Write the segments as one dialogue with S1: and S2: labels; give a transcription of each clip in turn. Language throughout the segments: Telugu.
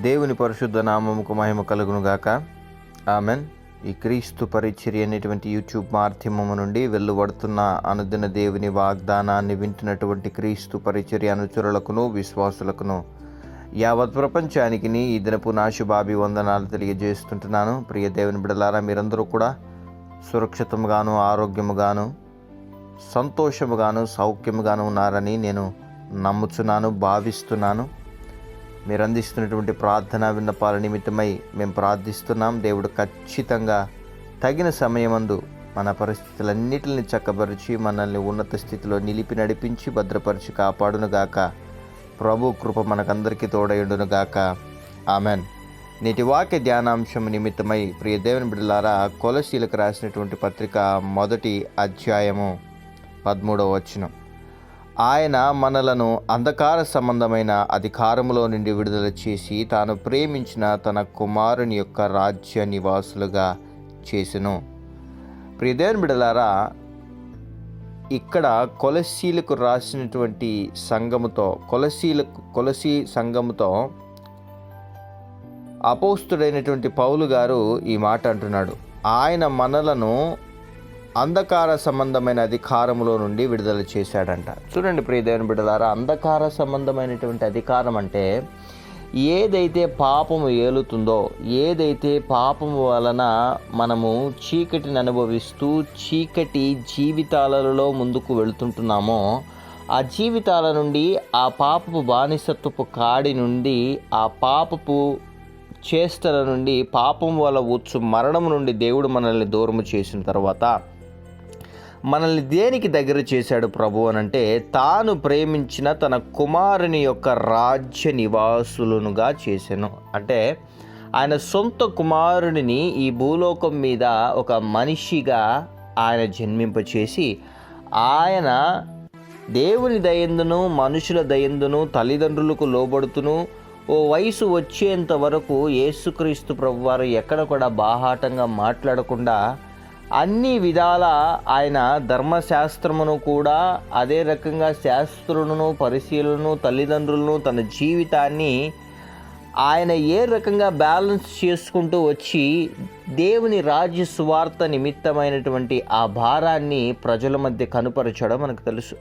S1: దేవుని పరిశుద్ధ నామముకు మహిమ కలుగును గాక ఆమెన్. ఈ క్రీస్తు పరిచర్య అనేటువంటి యూట్యూబ్ మాధ్యమము నుండి వెలువడుతున్న అనుదిన దేవుని వాగ్దానాన్ని వింటున్నటువంటి క్రీస్తు పరిచర్య అనుచరులకును విశ్వాసులకును యావత్ ప్రపంచానికి ఈ దినపు నాశుభాభి వందనాలు తెలియజేస్తుంటున్నాను. ప్రియ దేవుని బిడలారా మీరందరూ కూడా సురక్షితముగాను ఆరోగ్యముగాను సంతోషముగాను సౌఖ్యముగాను ఉన్నారని నేను నమ్ముచున్నాను భావిస్తున్నాను. మీరు అందిస్తున్నటువంటి ప్రార్థన విన్నపాల నిమిత్తమై మేము ప్రార్థిస్తున్నాం. దేవుడు ఖచ్చితంగా తగిన సమయమందు మన పరిస్థితులన్నిటిని చక్కపరిచి మనల్ని ఉన్నత స్థితిలో నిలిపి నడిపించి భద్రపరిచి కాపాడునుగాక ప్రభు కృప మనకందరికీ తోడయుండునుగాక ఆమెన్. నేటి వాక్య ధ్యానాంశం నిమిత్తమై ప్రియ దేవుని బిడ్డలారా కొలశీలకు రాసినటువంటి పత్రిక మొదటి అధ్యాయము పదమూడవ వచనం. ఆయన మనలను అంధకార సంబంధమైన అధికారములో నుండి విడుదల చేసి తాను ప్రేమించిన తన కుమారుని యొక్క రాజ్య నివాసులుగా చేసెను. ప్రియదేవన్ బిడలారా ఇక్కడ కొలసీలకు రాసినటువంటి సంఘముతో కొలసీలకు కొలసీ సంఘముతో అపోస్తుడైనటువంటి పౌలు గారు ఈ మాట అంటున్నాడు. ఆయన మనలను అంధకార సంబంధమైన అధికారములో నుండి విడుదల చేశాడంట. చూడండి ప్రియదేవుని బిడ్డలారా అంధకార సంబంధమైనటువంటి అధికారం అంటే ఏదైతే పాపము ఏలుతుందో ఏదైతే పాపము వలన మనము చీకటిని అనుభవిస్తూ చీకటి జీవితాలలో ముందుకు వెళుతుంటున్నామో ఆ జీవితాల నుండి ఆ పాపపు బానిసత్వపు కాడి నుండి ఆ పాపపు చేష్టల నుండి పాపం వల్ల వచ్చు మరణం నుండి దేవుడు మనల్ని దూరము చేసిన తర్వాత మనల్ని దేనికి దగ్గర చేశాడు ప్రభు అని అంటే తాను ప్రేమించిన తన కుమారుని యొక్క రాజ్య నివాసులనుగా చేశాను. అంటే ఆయన సొంత కుమారుడిని ఈ భూలోకం మీద ఒక మనిషిగా ఆయన జన్మింపచేసి ఆయన దేవుని దయందును మనుషుల దయందును తల్లిదండ్రులకు లోబడుతును. ఓ వయసు వచ్చేంత వరకు యేసుక్రీస్తు ప్రభువారు ఎక్కడ కూడా బాహాటంగా మాట్లాడకుండా అన్ని విధాల ఆయన ధర్మశాస్త్రమును కూడా అదే రకంగా శాస్త్రులను పరిశీలనను తల్లిదండ్రులను తన జీవితాన్ని ఆయన ఏ రకంగా బ్యాలెన్స్ చేసుకుంటూ వచ్చి దేవుని రాజ్య సువార్త నిమిత్తమైనటువంటి ఆ భారాన్ని ప్రజల మధ్య కనుపరచడం మనకు తెలుసు.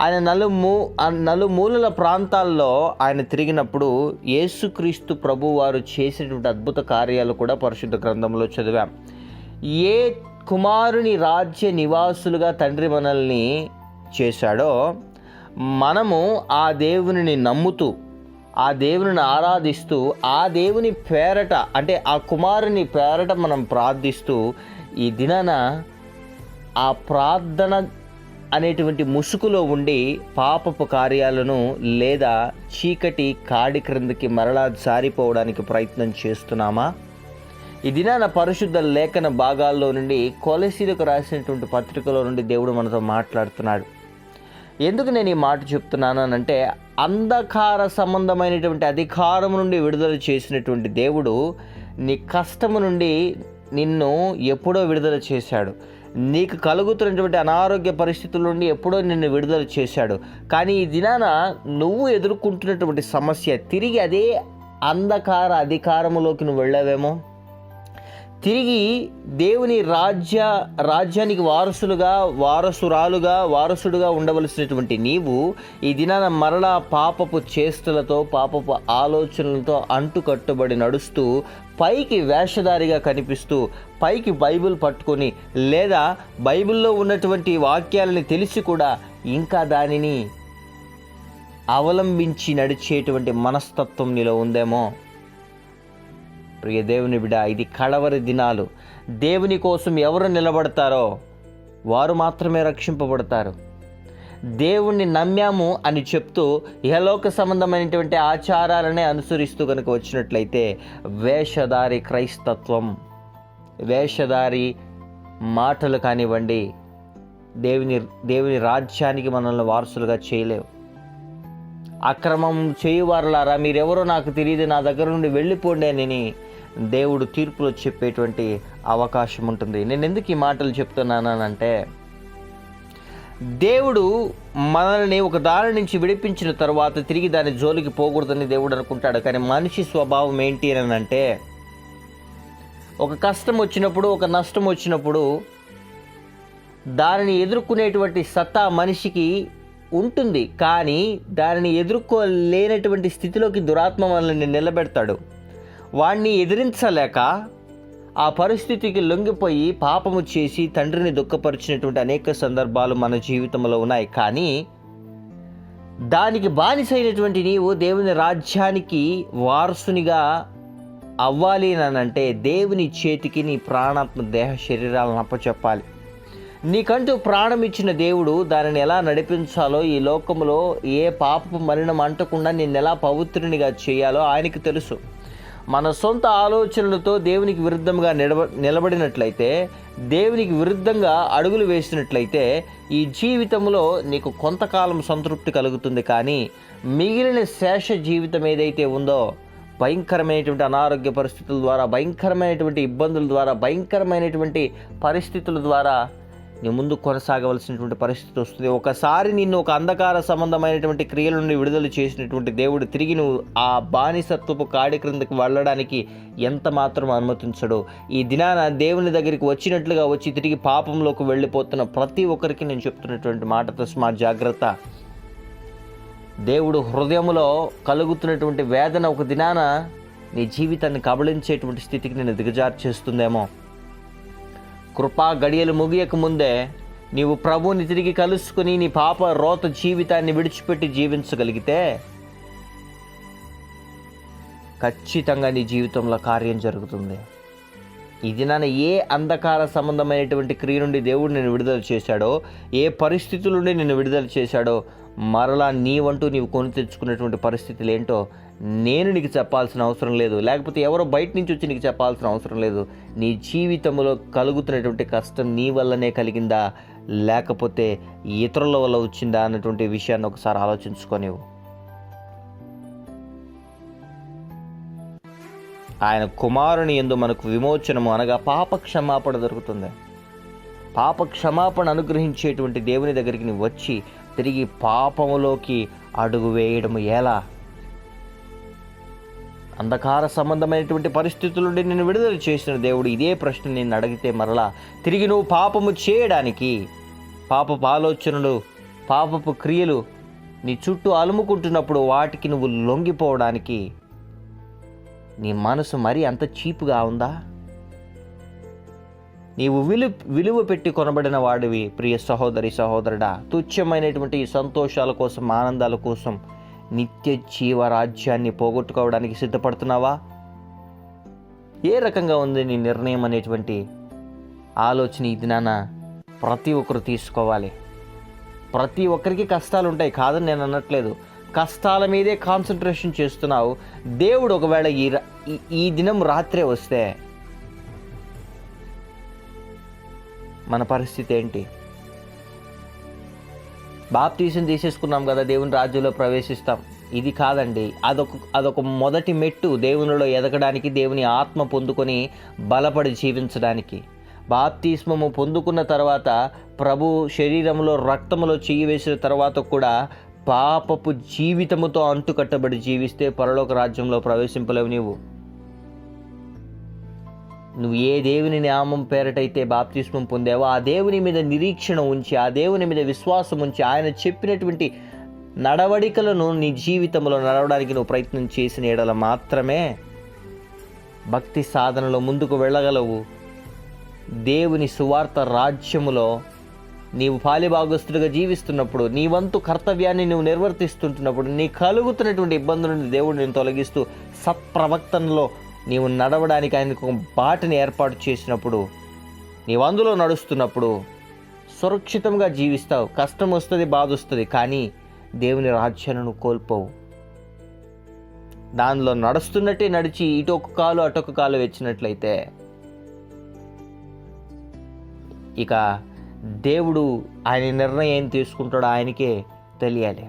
S1: ఆయన నలుమూ నలుమూలల ప్రాంతాల్లో ఆయన తిరిగినప్పుడు యేసుక్రీస్తు ప్రభు వారు చేసినటువంటి అద్భుత కార్యాలు కూడా పరిశుద్ధ గ్రంథంలో చదివాం. ఏ కుమారుని రాజ్య నివాసులుగా తండ్రి మనల్ని చేశాడో మనము ఆ దేవుని నమ్ముతూ ఆ దేవుని ఆరాధిస్తూ ఆ దేవుని పేరట అంటే ఆ కుమారుని పేరట మనం ప్రార్థిస్తూ ఈ దినాన ఆ ప్రార్థన అనేటువంటి ముసుగులో ఉండి పాపపు కార్యాలను లేదా చీకటి కాడి క్రిందకి మరలా జారిపోవడానికి ప్రయత్నం చేస్తున్నామా? ఈ దినాన పరిశుద్ధ లేఖన భాగాల్లో నుండి కొలసీలకు రాసినటువంటి పత్రికలో నుండి దేవుడు మనతో మాట్లాడుతున్నాడు. ఎందుకు నేను ఈ మాట చెప్తున్నాను అంటే అంధకార సంబంధమైనటువంటి అధికారం నుండి విడుదల చేసినటువంటి దేవుడు నీ కష్టము నుండి నిన్ను ఎప్పుడో విడుదల చేశాడు. నీకు కలుగుతున్నటువంటి అనారోగ్య పరిస్థితుల నుండి ఎప్పుడో నిన్ను విడుదల చేశాడు. కానీ ఈ దినాన నువ్వు ఎదుర్కొంటున్నటువంటి సమస్య తిరిగి అదే అంధకార అధికారములోకి నువ్వు వెళ్ళావేమో? తిరిగి దేవుని రాజ్య రాజ్యానికి వారసులుగా వారసురాలుగా వారసుడుగా ఉండవలసినటువంటి నీవు ఈ దినాన మరలా పాపపు చేస్తులతో పాపపు ఆలోచనలతో అంటుకట్టుబడి నడుస్తూ పైకి వేషధారిగా కనిపిస్తూ పైకి బైబిల్ పట్టుకొని లేదా బైబిల్లో ఉన్నటువంటి వాక్యాలని తెలిసి కూడా ఇంకా దానిని అవలంబించి నడిచేటువంటి మనస్తత్వం నీలో ఉందేమో? ప్రియ దేవుని బిడ ఇది కడవరి దినాలు. దేవుని కోసం ఎవరు నిలబడతారో వారు మాత్రమే రక్షింపబడతారు. దేవుణ్ణి నమ్మాము అని చెప్తూ ఇహలోక సంబంధమైనటువంటి ఆచారాలనే అనుసరిస్తూ కనుక వచ్చినట్లయితే వేషధారి క్రైస్తత్వం వేషధారి మాటలు కానివ్వండి దేవుని దేవుని రాజ్యానికి మనల్ని వారసులుగా చేయలేవు. అక్రమం చేయువారులారా మీరెవరో నాకు తెలియదు నా దగ్గర నుండి వెళ్ళిపోండి అని దేవుడు తీర్పులో చెప్పేటువంటి అవకాశం ఉంటుంది. నేను ఎందుకు ఈ మాటలు చెప్తున్నానంటే దేవుడు మనల్ని ఒక దారి నుంచి విడిపించిన తర్వాత తిరిగి దాని జోలికి పోకూడదని దేవుడు అనుకుంటాడు. కానీ మనిషి స్వభావం ఏంటి అని అంటే ఒక కష్టం వచ్చినప్పుడు ఒక నష్టం వచ్చినప్పుడు దానిని ఎదుర్కొనేటువంటి సత్తా మనిషికి ఉంటుంది. కానీ దానిని ఎదుర్కోలేనటువంటి స్థితిలోకి దురాత్మ మనల్ని నిలబెడతాడు. వాణ్ణి ఎదిరించలేక ఆ పరిస్థితికి లొంగిపోయి పాపము చేసి తండ్రిని దుఃఖపరిచినటువంటి అనేక సందర్భాలు మన జీవితంలో ఉన్నాయి. కానీ దానికి బానిసైనటువంటి నీవు దేవుని రాజ్యానికి వారసునిగా అవ్వాలి అని అంటే దేవుని చేతికి నీ ప్రాణాత్మ దేహ శరీరాలను అప్పచెప్పాలి. నీకంటూ ప్రాణం ఇచ్చిన దేవుడు దానిని ఎలా నడిపించాలో ఈ లోకంలో ఏ పాపపు మరణం అంటకుండా నిన్ను ఎలా పవిత్రునిగా చేయాలో ఆయనకి తెలుసు. మన సొంత ఆలోచనలతో దేవునికి విరుద్ధంగా నిలబ నిలబడినట్లయితే దేవునికి విరుద్ధంగా అడుగులు వేసినట్లయితే ఈ జీవితంలో నీకు కొంతకాలం సంతృప్తి కలుగుతుంది. కానీ మిగిలిన శేష జీవితం ఏదైతే ఉందో భయంకరమైనటువంటి అనారోగ్య పరిస్థితుల ద్వారా భయంకరమైనటువంటి ఇబ్బందుల ద్వారా భయంకరమైనటువంటి పరిస్థితుల ద్వారా నీ ముందు కొనసాగవలసినటువంటి పరిస్థితి వస్తుంది. ఒకసారి నిన్ను ఒక అంధకార సంబంధమైనటువంటి క్రియల నుండి విడుదల చేసినటువంటి దేవుడు తిరిగి నువ్వు ఆ బానిసత్వపు కాడి క్రిందకు వెళ్ళడానికి ఎంత మాత్రం అనుమతించడు. ఈ దినాన దేవుని దగ్గరికి వచ్చినట్లుగా వచ్చి తిరిగి పాపంలోకి వెళ్ళిపోతున్న ప్రతి ఒక్కరికి నేను చెప్తున్నటువంటి మాట తస్మా జాగ్రత్త. దేవుడు హృదయంలో కలుగుతున్నటువంటి వేదన ఒక దినాన నీ జీవితాన్ని కబళించేటువంటి స్థితికి నేను దిగజార్చేస్తుందేమో. కృపా గడియలు ముగియక ముందే నీవు ప్రభువుని తిరిగి కలుసుకుని నీ పాప రోత జీవితాన్ని విడిచిపెట్టి జీవించగలిగితే ఖచ్చితంగా నీ జీవితంలో కార్యం జరుగుతుంది. ఈ దినాన ఏ అంధకార సంబంధమైనటువంటి క్రియ నుండి దేవుడు నేను విడుదల చేశాడో ఏ పరిస్థితుల నుండి నేను విడుదల చేశాడో మరలా నీవంటూ నీవు కొని తెచ్చుకున్నటువంటి పరిస్థితులు ఏంటో నేను నీకు చెప్పాల్సిన అవసరం లేదు. లేకపోతే ఎవరో బయట నుంచి వచ్చి నీకు చెప్పాల్సిన అవసరం లేదు. నీ జీవితంలో కలుగుతున్నటువంటి కష్టం నీ వల్లనే కలిగిందా? లేకపోతే ఇతరుల వల్ల వచ్చిందా? అన్నటువంటి విషయాన్ని ఒకసారి ఆలోచించుకోనివ్వు. ఆయన కుమారుని ఎందు మనకు విమోచనము అనగా పాప క్షమాపణ దొరుకుతుంది. పాప క్షమాపణ అనుగ్రహించేటువంటి దేవుని దగ్గరికి నువ్వు వచ్చి తిరిగి పాపములోకి అడుగు వేయడం ఎలా? అంధకార సంబంధమైనటువంటి పరిస్థితుల నుండి నేను విడుదల చేసిన దేవుడు ఇదే ప్రశ్న నేను అడిగితే మరలా తిరిగి నువ్వు పాపము చేయడానికి పాపపు ఆలోచనలు పాపపు క్రియలు నీ చుట్టూ అలుముకుంటున్నప్పుడు వాటికి నువ్వు లొంగిపోవడానికి నీ మనసు మరీ అంత చీపుగా ఉందా? నీవు విలు విలువ పెట్టి కొనబడిన వాడివి ప్రియ సహోదరి సహోదరుడా. తుచ్చమైనటువంటి సంతోషాల కోసం ఆనందాల కోసం నిత్య జీవరాజ్యాన్ని పోగొట్టుకోవడానికి సిద్ధపడుతున్నావా? ఏ రకంగా ఉంది నీ నిర్ణయం అనేటువంటి ఆలోచన ఈ దినాన ప్రతి ఒక్కరు తీసుకోవాలి. ప్రతి ఒక్కరికి కష్టాలు ఉంటాయి కాదని నేను అనట్లేదు. కష్టాల మీదే కాన్సన్ట్రేషన్ చేస్తున్నావు. దేవుడు ఒకవేళ ఈ ఈ- ఈ దినం రాత్రే వస్తే మన పరిస్థితి ఏంటి? బాప్తీసం తీసేసుకున్నాం కదా దేవుని రాజ్యంలో ప్రవేశిస్తాం. ఇది కాదండి. అదొక అదొక మొదటి మెట్టు దేవునిలో ఎదగడానికి దేవుని ఆత్మ పొందుకొని బలపడి జీవించడానికి. బాప్తిస్మము పొందుకున్న తర్వాత ప్రభు శరీరంలో రక్తములో చెయ్యి వేసిన తర్వాత కూడా పాపపు జీవితముతో అంటుకట్టబడి జీవిస్తే పరలోక రాజ్యంలో ప్రవేశింపలేవు నీవు. నువ్వు ఏ దేవుని నామం పేరటైతే బాప్తిస్మం పొందావో ఆ దేవుని మీద నిరీక్షణ ఉంచి ఆ దేవుని మీద విశ్వాసం ఉంచి ఆయన చెప్పినటువంటి నడవడికలను నీ జీవితంలో నడవడానికి నువ్వు ప్రయత్నం చేసిన ఎడల మాత్రమే భక్తి సాధనలో ముందుకు వెళ్ళగలవు. దేవుని సువార్త రాజ్యములో నీవు పాలిభాగస్తుడిగా జీవిస్తున్నప్పుడు నీ వంతు కర్తవ్యాన్ని నువ్వు నిర్వర్తిస్తుంటున్నప్పుడు నీ కలుగుతున్నటువంటి ఇబ్బందులను దేవుడు నేను తొలగిస్తూ సత్ప్రవక్తనలో నీవు నడవడానికి ఆయనకు బాటని ఏర్పాటు చేసినప్పుడు నీవు అందులో నడుస్తున్నప్పుడు సురక్షితంగా జీవిస్తావు. కష్టం వస్తుంది బాధ వస్తుంది కానీ దేవుని రాజ్యాన్ని కోల్పోవు. దానిలో నడుస్తున్నట్టే నడిచి ఇటొక కాలు అటొక కాలు వచ్చినట్లయితే ఇక దేవుడు ఆయన నిర్ణయం ఏం తీసుకుంటాడో ఆయనకే తెలియాలి.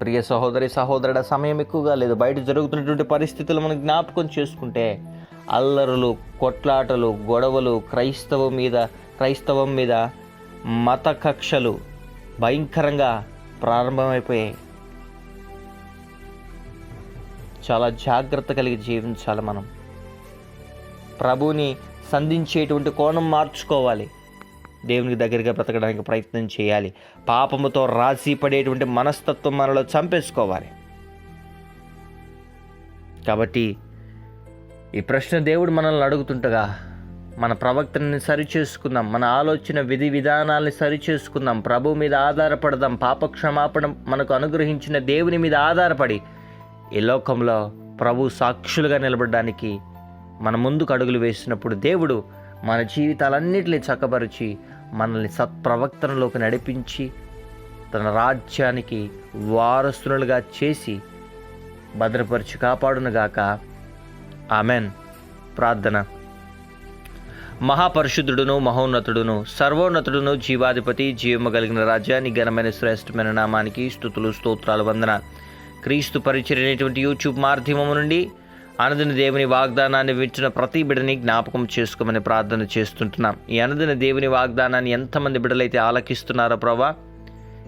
S1: ప్రియ సహోదరి సహోదరుడ సమయం ఎక్కువగా లేదు. బయట జరుగుతున్నటువంటి పరిస్థితులు మనం జ్ఞాపకం చేసుకుంటే అల్లరులు కొట్లాటలు గొడవలు క్రైస్తవం మీద క్రైస్తవం మీద మత కక్షలు భయంకరంగా ప్రారంభమైపోయాయి. చాలా జాగ్రత్త కలిగి జీవించాలి మనం. ప్రభువుని సంధించేటువంటి కోణం మార్చుకోవాలి. దేవునికి దగ్గరగా బ్రతకడానికి ప్రయత్నం చేయాలి. పాపముతో రాసి పడేటువంటి మనస్తత్వం మనలో చంపేసుకోవాలి. కాబట్టి ఈ ప్రశ్న దేవుడు మనల్ని అడుగుతుంటగా మన ప్రవక్తని సరిచేసుకుందాం మన ఆలోచన విధి విధానాల్ని సరిచేసుకుందాం ప్రభు మీద ఆధారపడదాం పాప క్షమాపణ మనకు అనుగ్రహించిన దేవుని మీద ఆధారపడి ఈ లోకంలో ప్రభు సాక్షులుగా నిలబడడానికి మన ముందుకు అడుగులు వేసినప్పుడు దేవుడు మన జీవితాలన్నిటిని చక్కబరిచి మనల్ని సత్ప్రవక్తనలోకి నడిపించి తన రాజ్యానికి వారసులుగా చేసి భద్రపరిచి కాపాడునుగాక. ఆమెన్. ప్రార్థన. మహాపరిశుద్ధుడును మహోన్నతుడును సర్వోన్నతుడును జీవాధిపతి జీవము కలిగిన రాజ్యాన్ని ఘనమైన శ్రేష్టమైన నామానికి స్థుతులు స్తోత్రాలు వందన క్రీస్తు పరిచయమైనటువంటి యూట్యూబ్ మాధ్యమము నుండి అనదిన దేవుని వాగ్దానాన్ని వింటున్న ప్రతి బిడని జ్ఞాపకం చేసుకోమని ప్రార్థన చేస్తుంటున్నాం. ఈ అనదిన దేవుని వాగ్దానాన్ని ఎంతమంది బిడలైతే ఆలకిస్తున్నారో ప్రభా?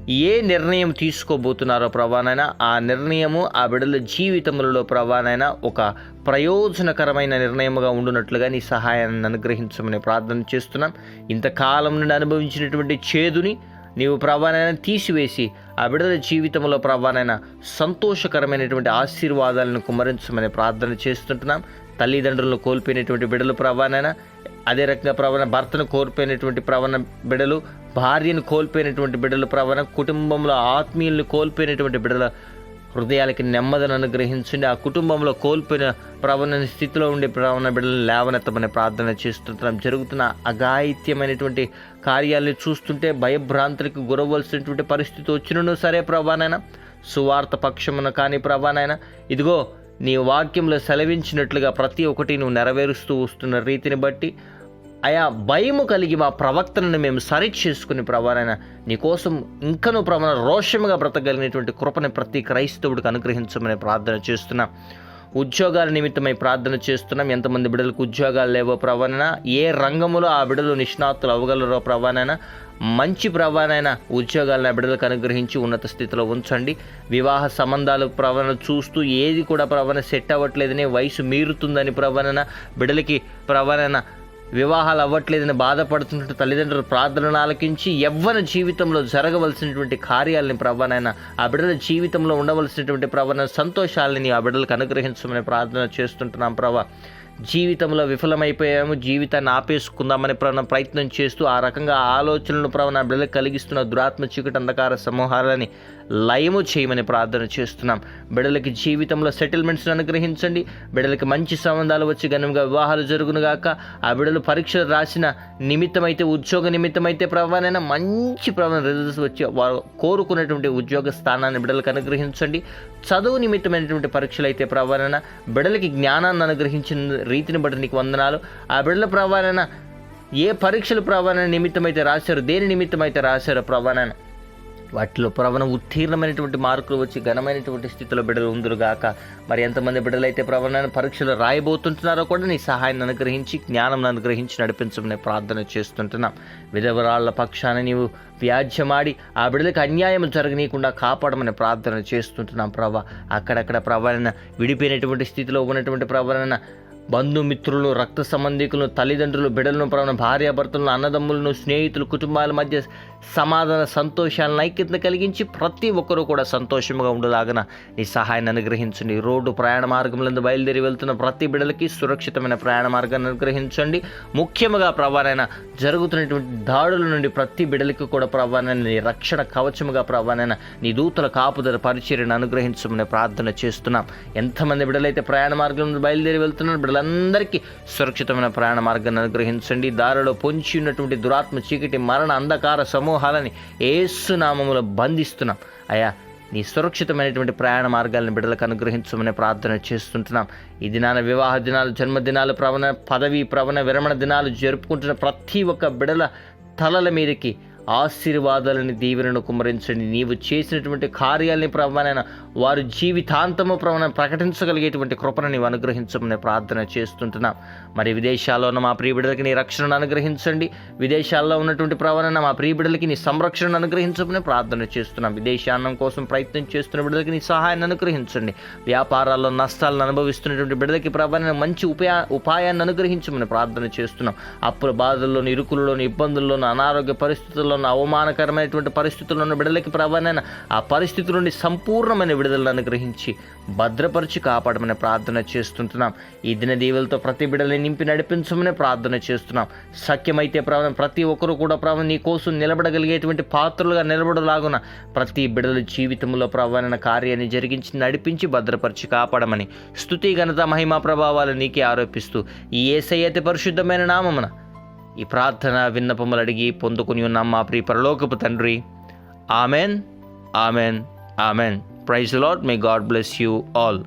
S1: ఏ నిర్ణయం తీసుకోబోతున్నారో ప్రభానైనా ఆ నిర్ణయము ఆ బిడల జీవితములలో ప్రభానైనా ఒక ప్రయోజనకరమైన నిర్ణయముగా ఉండునట్లుగా నీ సహాయాన్ని అనుగ్రహించమని ప్రార్థన చేస్తున్నాం. ఇంతకాలం నుండి అనుభవించినటువంటి చేదుని నీవు ప్రభానైనా తీసివేసి ఆ బిడల జీవితంలో ప్రభానైనా సంతోషకరమైనటువంటి ఆశీర్వాదాలను కుమరించమని ప్రార్థన చేస్తుంటున్నాం. తల్లిదండ్రులను కోల్పోయినటువంటి బిడలు ప్రభానైనా అదే రకంగా ప్రవణ భర్తను కోల్పోయినటువంటి ప్రవణ బిడలు భార్యను కోల్పోయినటువంటి బిడ్డల ప్రవణ కుటుంబంలో ఆత్మీయులను కోల్పోయినటువంటి బిడ్డల హృదయాలకి నెమ్మదిని అనుగ్రహించండి ఆ కుటుంబంలో కోల్పోయిన ప్రవణ స్థితిలో ఉండే ప్రవణ బిడ్డలను లేవనెత్తమని ప్రార్థన చేస్తుంటున్నాం. జరుగుతున్న అఘాయిత్యమైనటువంటి కార్యాలను చూస్తుంటే భయభ్రాంతులకు గురవలసినటువంటి పరిస్థితి వచ్చినను సరే ప్రభానైనా సువార్త పక్షమున కానీ ప్రభానైనా ఇదిగో నీ వాక్యంలో సెలవించినట్లుగా ప్రతి ఒక్కటి నువ్వు నెరవేరుస్తూ వస్తున్న రీతిని బట్టి ఆయా భయము కలిగి మా ప్రవక్తలను మేము సరి చేసుకుని ప్రభానైనా నీకోసం ఇంకనూ ప్రమాణ రోషముగా బ్రతకగలిగినటువంటి కృపని ప్రతి క్రైస్తవుడికి అనుగ్రహించమని ప్రార్థన చేస్తున్నాం. ఉద్యోగాల నిమిత్తమై ప్రార్థన చేస్తున్నాం. ఎంతమంది బిడ్డలకు ఉద్యోగాలు లేవో ప్రవణన ఏ రంగములో ఆ బిడ్డలు నిష్ణాతులు అవ్వగలరో ప్రవణన మంచి ప్రభానైనా ఉద్యోగాలను ఆ బిడ్డలకు అనుగ్రహించి ఉన్నత స్థితిలో ఉంచండి. వివాహ సంబంధాలు ప్రవణ చూస్తూ ఏది కూడా ప్రవణ సెట్ అవ్వట్లేదని వయసు మీరుతుందని ప్రవణన బిడ్డలకి ప్రవణన వివాహాలు అవ్వట్లేదని బాధపడుతున్నట్టు తల్లిదండ్రుల ప్రార్థనలు ఆలకించి ఎవ్వరి జీవితంలో జరగవలసినటువంటి కార్యాలని ప్రభానైనా ఆ బిడ్డల జీవితంలో ఉండవలసినటువంటి ప్రవణ సంతోషాలని ఆ బిడ్డలకు అనుగ్రహించమని ప్రార్థన చేస్తుంటున్నాం ప్రభా జీవితంలో విఫలమైపోయాము జీవితాన్ని ఆపేసుకుందామని ప్రవణ ప్రయత్నం చేస్తూ ఆ రకంగా ఆలోచనలను ప్రవణ బిడ్డలకు కలిగిస్తున్న దురాత్మ చీకటి అంధకార సమూహాలని లయము చేయమని ప్రార్థన చేస్తున్నాం. బిడ్డలకి జీవితంలో సెటిల్మెంట్స్ను అనుగ్రహించండి. బిడ్డలకి మంచి సంబంధాలు వచ్చి ఘనంగా వివాహాలు జరుగునుగాక. ఆ బిడ్డలు పరీక్షలు రాసిన నిమిత్తమైతే ఉద్యోగ నిమిత్తమైతే ప్రభానైనా మంచి ప్రభావం రిజల్ట్స్ వచ్చి వారు కోరుకున్నటువంటి ఉద్యోగ స్థానాన్ని బిడ్డలకు అనుగ్రహించండి. చదువు నిమిత్తమైనటువంటి పరీక్షలు అయితే ప్రభానైనా బిడ్డలకి జ్ఞానాన్ని అనుగ్రహించిన రీతిని బట్టి నీకు వందనాలు. ఆ బిడ్డల ప్రభానైనా ఏ పరీక్షలు ప్రభాన నిమిత్తమైతే రాశారు దేని నిమిత్తమైతే రాశారో ప్రభానైనా వాటిలో ప్రవణ ఉత్తీర్ణమైనటువంటి మార్కులు వచ్చి ఘనమైనటువంటి స్థితిలో బిడ్డలు ఉందరుగాక. మరి ఎంతమంది బిడ్డలైతే ప్రవణ పరీక్షలు రాయబోతుంటున్నారో కూడా నీ సహాయాన్ని అనుగ్రహించి జ్ఞానం అనుగ్రహించి నడిపించమని ప్రార్థన చేస్తుంటున్నాం. విధవరాళ్ళ పక్షాన నీవు వ్యాజ్యమాడి ఆ బిడ్డలకు అన్యాయం జరగనీయకుండా కాపాడమని ప్రార్థన చేస్తుంటున్నాం ప్రభా అక్కడక్కడ ప్రవణ విడిపోయినటువంటి స్థితిలో ఉన్నటువంటి ప్రవణ బంధుమిత్రులు రక్త సంబంధికులను తల్లిదండ్రులు బిడ్డలను ప్రవణ భార్యాభర్తలను అన్నదమ్ములను స్నేహితులు కుటుంబాల మధ్య సమాధాన సంతోషాలను ఐక్యతను కలిగించి ప్రతి ఒక్కరూ కూడా సంతోషంగా ఉండలాగన నీ సహాయాన్ని అనుగ్రహించండి. రోడ్డు ప్రయాణ మార్గంలో బయలుదేరి వెళ్తున్న ప్రతి బిడ్డలకి సురక్షితమైన ప్రయాణ మార్గాన్ని అనుగ్రహించండి. ముఖ్యంగా ప్రవాణైన జరుగుతున్నటువంటి దాడుల నుండి ప్రతి బిడ్డలకి కూడా ప్రభానైనా నీ రక్షణ కవచముగా ప్రభానైనా నీ దూతల కాపుదల పరిచర్యను అనుగ్రహించమని ప్రార్థన చేస్తున్నాం. ఎంతమంది బిడ్డలైతే ప్రయాణ మార్గంలో బయలుదేరి వెళ్తున్నారు బిడ్డలందరికీ సురక్షితమైన ప్రయాణ మార్గాన్ని అనుగ్రహించండి. దారిలో పొంచి ఉన్నటువంటి దురాత్మ చీకటి మరణ అంధకార సమూహాలని ఏసునామములో బంధిస్తున్నాం. అయా నీ సురక్షితమైనటువంటి ప్రయాణ మార్గాలను బిడ్డలకు అనుగ్రహించమని ప్రార్థన చేస్తుంటున్నాం. ఈ దినాన వివాహ దినాలు జన్మదినాలు ప్రవణ పదవి ప్రవణ విరమణ దినాలు జరుపుకుంటున్న ప్రతి ఒక్క బిడల తలల మీదకి ఆశీర్వాదాలని దీవెనను కుమరించండి. నీవు చేసినటువంటి కార్యాలని ప్రభానైనా వారు జీవితాంతము ప్రభాన ప్రకటించగలిగేటువంటి కృపను నీవు అనుగ్రహించమని ప్రార్థన చేస్తుంటున్నాం. మరి విదేశాల్లో ఉన్న మా ప్రియబిడ్డలకి నీ రక్షణను అనుగ్రహించండి. విదేశాల్లో ఉన్నటువంటి ప్రవణన మా ప్రియబిడ్డలకి నీ సంరక్షణను అనుగ్రహించమని ప్రార్థన చేస్తున్నాం. విదేశాన్నం కోసం ప్రయత్నం చేస్తున్న బిడ్డలకి నీ సహాయాన్ని అనుగ్రహించండి. వ్యాపారాల్లో నష్టాలను అనుభవిస్తున్నటువంటి బిడ్డలకి ప్రవణన మంచి ఉపయా ఉపాయాన్ని అనుగ్రహించమని ప్రార్థన చేస్తున్నాం. అప్పుల బాధల్లోని ఇరుకులలోని ఇబ్బందుల్లోని అనారోగ్య పరిస్థితుల్లో ఉన్న అవమానకరమైనటువంటి పరిస్థితుల్లో ఉన్న బిడలకి ప్రభానైనా ఆ పరిస్థితి నుండి సంపూర్ణమైన విడుదలను అనుగ్రహించి భద్రపరిచి కాపాడమని ప్రార్థన చేస్తుంటున్నాం. ఈ దిన దీవులతో ప్రతి బిడల్ని నింపి నడిపించమని ప్రార్థన చేస్తున్నాం. సఖ్యమైతే ప్రభావం ప్రతి ఒక్కరు కూడా ప్రభావం నీ కోసం నిలబడగలిగేటువంటి పాత్రలుగా నిలబడలాగున ప్రతి బిడల జీవితంలో ప్రభావమైన కార్యాన్ని జరిగించి నడిపించి భద్రపరిచి కాపాడమని స్థుతి ఘనత మహిమా ప్రభావాలు నీకే ఆరోపిస్తూ ఈ ఏసై అయితే పరిశుద్ధమైన నామమున ఈ ప్రార్థన విన్నపములు అడిగి పొందుకుని ఉన్నాం మా ప్రియ పరలోకపు తండ్రి. Amen amen amen. Praise Lord may God bless you all